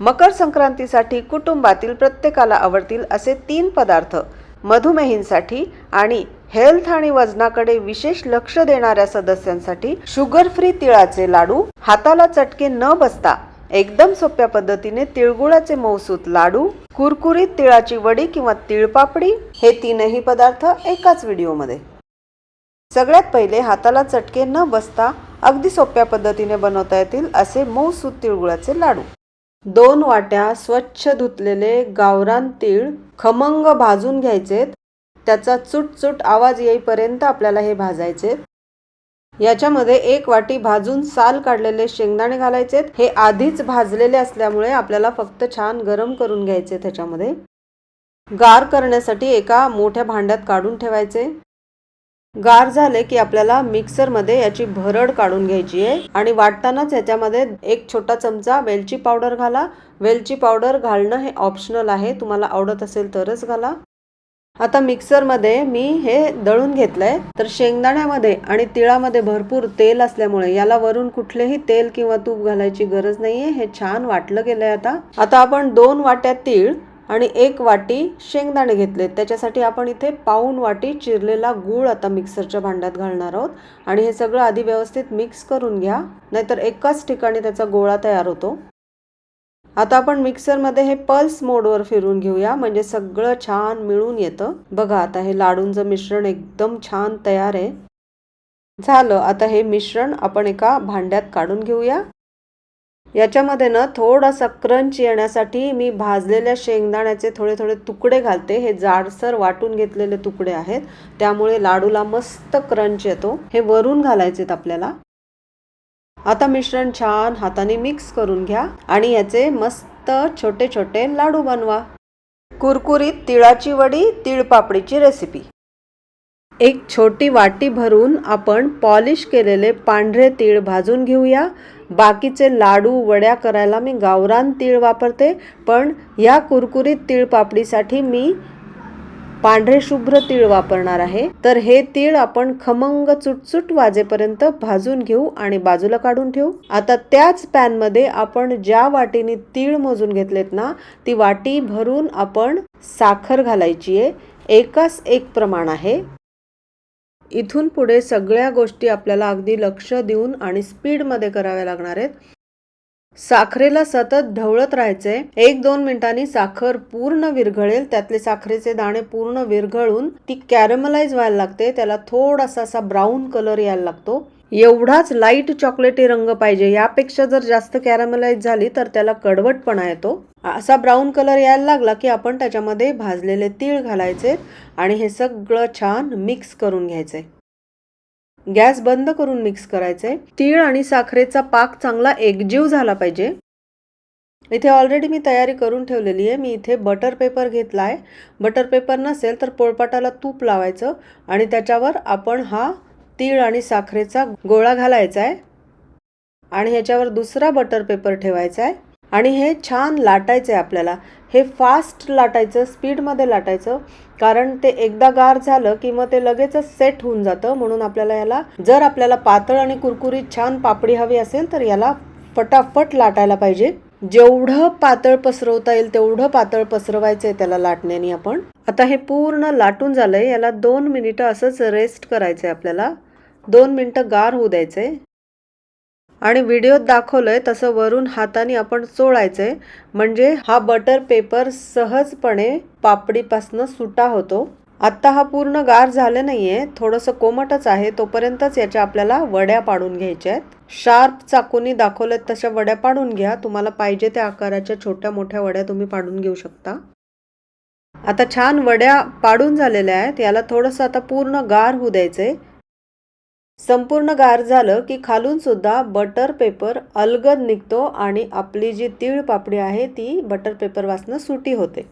मकर संक्रांतीसाठी कुटुंबातील प्रत्येकाला आवडतील असे तीन पदार्थ मधुमेहींसाठी आणि हेल्थ आणि वजनाकडे विशेष लक्ष देणाऱ्या सदस्यांसाठी शुगर फ्री तिळाचे लाडू हाताला चटके न बसता एकदम सोप्या पद्धतीने तिळगुळाचे मौसूत लाडू कुरकुरीत तिळाची वडी किंवा तिळपापडी हे तीनही पदार्थ एकाच व्हिडिओमध्ये. सगळ्यात पहिले हाताला चटके न बसता अगदी सोप्या पद्धतीने बनवता येतील असे मऊसूत तिळगुळाचे लाडू. दोन वाट्या स्वच्छ धुतलेले गावरान तीळ खमंग भाजून घ्यायचेत त्याचा चुटचुट आवाज येईपर्यंत आपल्याला हे भाजायचे. याच्यामध्ये एक वाटी भाजून साल काढलेले शेंगदाणे घालायचेत हे आधीच भाजलेले असल्यामुळे आपल्याला फक्त छान गरम करून घ्यायचे त्याच्यामध्ये. गार करण्यासाठी एका मोठ्या भांड्यात काढून ठेवायचे. गार झाले की आपल्याला मिक्सरमध्ये याची भरड काढून घ्यायची आहे. आणि वाटतानाच याच्यामध्ये एक छोटा चमचा वेलची पावडर घाला. वेलची पावडर घालणं हे ऑप्शनल आहे. तुम्हाला आवडत असेल तरच घाला. आता मिक्सरमध्ये मी हे दळून घेतलंय. तर शेंगदाण्यामध्ये आणि तिळामध्ये भरपूर तेल असल्यामुळे याला वरून कुठलेही तेल किंवा तूप घालायची गरज नाहीये. हे छान वाटलं गेलंय आता. आता आपण दोन वाट्या तीळ आणि एक वाटी शेंगदाणे घेतलेत त्याच्यासाठी आपण इथे पाऊन वाटी चिरलेला गूळ आता मिक्सरच्या भांड्यात घालणार आहोत. आणि हे सगळं आधी व्यवस्थित मिक्स करून घ्या. नाहीतर एकाच ठिकाणी त्याचा गोळा तयार होतो. आता आपण मिक्सरमध्ये हे पल्स मोडवर फिरून घेऊया. म्हणजे सगळं छान मिळून येतं. बघा आता हे लाडूंचं मिश्रण एकदम छान तयार आहे. झालं. आता हे मिश्रण आपण एका भांड्यात काढून घेऊया. याच्यामध्ये ना थोडासा क्रंच येण्यासाठी मी भाजलेल्या शेंगदाण्याचे थोडे थोडे तुकडे घालते. हे जाडसर वाटून घेतलेले तुकडे आहेत. त्यामुळे लाडूला मस्त क्रंच येतो. हे वरून घालायचेत आपल्याला. आता मिश्रण छान हाताने मिक्स करून घ्या आणि याचे मस्त छोटे छोटे लाडू बनवा. कुरकुरीत तिळाची वडी तिळपापडीची रेसिपी. एक छोटी वाटी भरून आपण पॉलिश केलेले पांढरे तीळ भाजून घेऊया. बाकीचे लाडू वड्या करायला मी गावरान तीळ वापरते पण या कुरकुरीत तीळ पापडीसाठी मी पांढरे शुभ्र तीळ वापरणार आहे. तर हे तीळ आपण खमंग चुटचुट वाजेपर्यंत भाजून घेऊ आणि बाजूला काढून ठेवू. आता त्याच पॅनमध्ये आपण ज्या वाटीने तीळ मोजून घेतलेत ना ती वाटी भरून आपण साखर घालायची आहे. एकाच एक प्रमाण आहे. इथून पुढे सगळ्या गोष्टी आपल्याला अगदी लक्ष देऊन आणि स्पीडमध्ये कराव्या लागणार आहेत. साखरेला सतत ढवळत राहायचे. एक दोन मिनिटांनी साखर पूर्ण विरघळेल. त्यातले साखरेचे दाणे पूर्ण विरघळून ती कॅरमलाइज व्हायला लागते. त्याला थोडासा असा ब्राऊन कलर यायला लागतो. एवढाच लाइट चॉकलेटी रंग पाहिजे. यापेक्षा जर जास्त कॅरामलाइज झाली तर त्याला कडवटपणा येतो. असा ब्राऊन कलर यायला लागला की आपण त्याच्यामध्ये भाजलेले तीळ घालायचे आणि हे सगळं छान मिक्स करून घ्यायचे. गॅस बंद करून मिक्स करायचे. तीळ आणि साखरेचा पाक चांगला एकजीव झाला पाहिजे. इथे ऑलरेडी मी तयारी करून ठेवलेली आहे. मी इथे बटर पेपर घेतला आहे बटर पेपर नसेल तर पोळपाटाला तूप लावायचं आणि त्याच्यावर आपण हा तीळ आणि साखरेचा गोळा घालायचा आहे आणि ह्याच्यावर दुसरा बटर पेपर ठेवायचा आहे आणि हे छान लाटायचं आहे आपल्याला. हे फास्ट लाटायचं स्पीडमध्ये लाटायचं कारण ते एकदा गार झालं की मग ते लगेचच सेट होऊन जातं. म्हणून आपल्याला याला जर आपल्याला पातळ आणि कुरकुरीत छान पापडी हवी असेल तर याला फटाफट लाटायला पाहिजे. जेवढं पातळ पसरवता येईल तेवढं पातळ पसरवायचंय त्याला लाटण्याने आपण. आता हे पूर्ण लाटून झालंय याला दोन मिनिटं असंच रेस्ट करायचंय आपल्याला. दोन मिनिटं गार होऊ द्यायचे आणि व्हिडिओत दाखवलंय तसं वरून हाताने आपण चोळायचंय. म्हणजे हा बटर पेपर सहजपणे पापडीपासनं सुटा होतो. आत्ता हा पूर्ण गार झाले नाहीये. थोडंसं कोमटच आहे. तोपर्यंतच याच्या आपल्याला वड्या पाडून घ्यायच्या आहेत. शार्प चाकूनी दाखवल्यात तशा वड्या पाडून घ्या. तुम्हाला पाहिजे त्या आकाराच्या छोट्या मोठ्या वड्या तुम्ही पाडून घेऊ शकता. आता छान वड्या पाडून झालेल्या आहेत. याला थोडंसं आता पूर्ण गार होऊ द्यायचंय. संपूर्ण गार झालं की खालून सुद्धा बटर पेपर अलगद निघतो आणि आपली जी तीळ पापडी आहे ती बटर पेपर वासनं सुटी होते.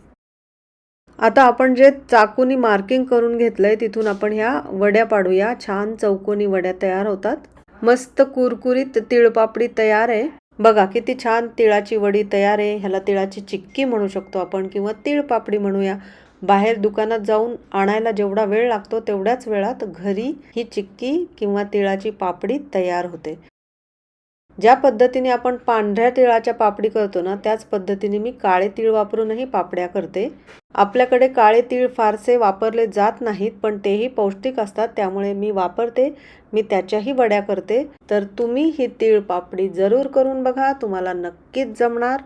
आता आपण जे चाकूनी मार्किंग करून घेतलंय तिथून आपण ह्या वड्या पाडूया. छान चौकोनी वड्या तयार होतात. मस्त कुरकुरीत तिळपापडी तयार आहे. बघा किती छान तिळाची वडी तयार आहे. ह्याला तिळाची चिक्की म्हणू शकतो आपण किंवा तिळपापडी म्हणूया. बाहेर दुकानात जाऊन आणायला जेवढा वेळ लागतो तेवढ्याच वेळात घरी ही चिक्की किंवा तिळाची पापडी तयार होते. ज्या पद्धतीने आपण पांढऱ्या तिळाच्या पापडी करतो ना त्याच पद्धतीने मी काळे तीळ वापरूनही पापड्या करते. आपल्याकडे काळे तीळ फारसे वापरले जात नाहीत पण तेही पौष्टिक असतात त्यामुळे मी वापरते मी त्याच्याही वड्या करते. तर तुम्ही ही तीळ पापडी जरूर करून बघा तुम्हाला नक्कीच जमणार.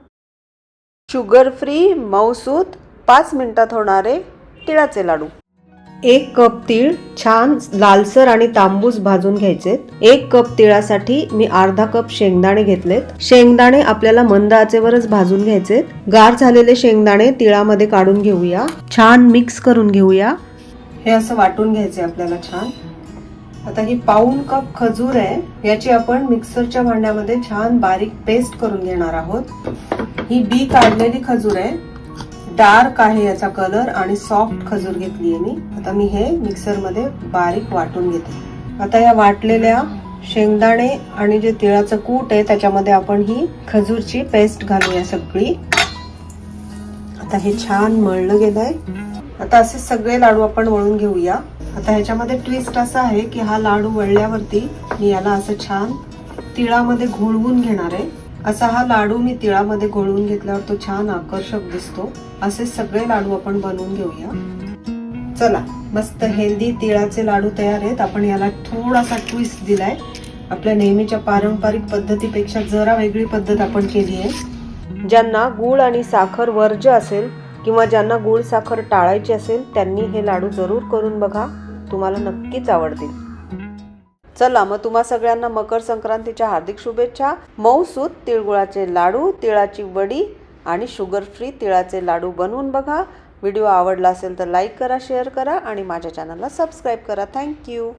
शुगर फ्री मऊसूत पाच मिनिटात होणारे तिळाचे लाडू. एक कप तीळ छान लालसर आणि तांबूस भाजून घ्यायचे. एक कप तिळासाठी मी अर्धा कप शेंगदाणे घेतलेत. शेंगदाणे आपल्याला मंद आचेवरच भाजून घ्यायचे. गार झालेले शेंगदाणे तिळामध्ये काढून घेऊया. छान मिक्स करून घेऊया. हे असं वाटून घ्यायचे आपल्याला छान. आता ही पाऊन कप खजूर आहे. याची आपण मिक्सरच्या भांड्यामध्ये छान बारीक पेस्ट करून घेणार आहोत. ही बी काढलेली खजूर आहे. डार्क आहे याचा कलर आणि सॉफ्ट खजूर घेतली आहे मी. आता मी हे मिक्सरमध्ये बारीक वाटून घेते. आता या वाटलेल्या शेंगदाणे आणि जे तिळाचं कूट आहे त्याच्यामध्ये आपण ही खजूरची पेस्ट घालूया सगळी. आता हे छान मळलं गेलंय. आता असे सगळे लाडू आपण वळून घेऊया. आता ह्याच्यामध्ये ट्विस्ट असा आहे की हा लाडू वळल्यावरती मी याला असं छान तिळामध्ये घोळवून घेणार आहे. असा हा लाडू मी तिळामध्ये घोळवून घेतल्यावर तो छान आकर्षक दिसतो. असे सगळे लाडू आपण बनवून घेऊया. चला मस्त हेल्दी तिळाचे लाडू तयार आहेत. आपण याला थोडासा ट्विस्ट दिलाय. आपल्या नेहमीच्या पारंपरिक पद्धतीपेक्षा जरा वेगळी पद्धत आपण केली आहे. ज्यांना गूळ आणि साखर वर्ज्य असेल किंवा ज्यांना गूळ साखर टाळायची असेल त्यांनी हे लाडू जरूर करून बघा. तुम्हाला नक्कीच आवडतील. चला मग तुम्हा सगळ्यांना मकर संक्रांतीच्या हार्दिक शुभेच्छा. मऊसूत तिळगुळाचे लाडू तिळाची वडी आणि शुगर फ्री तिळाचे लाडू बनवून बघा. व्हिडिओ आवडला असेल तर लाईक करा शेअर करा आणि माझ्या चॅनलला सबस्क्राईब करा. थँक्यू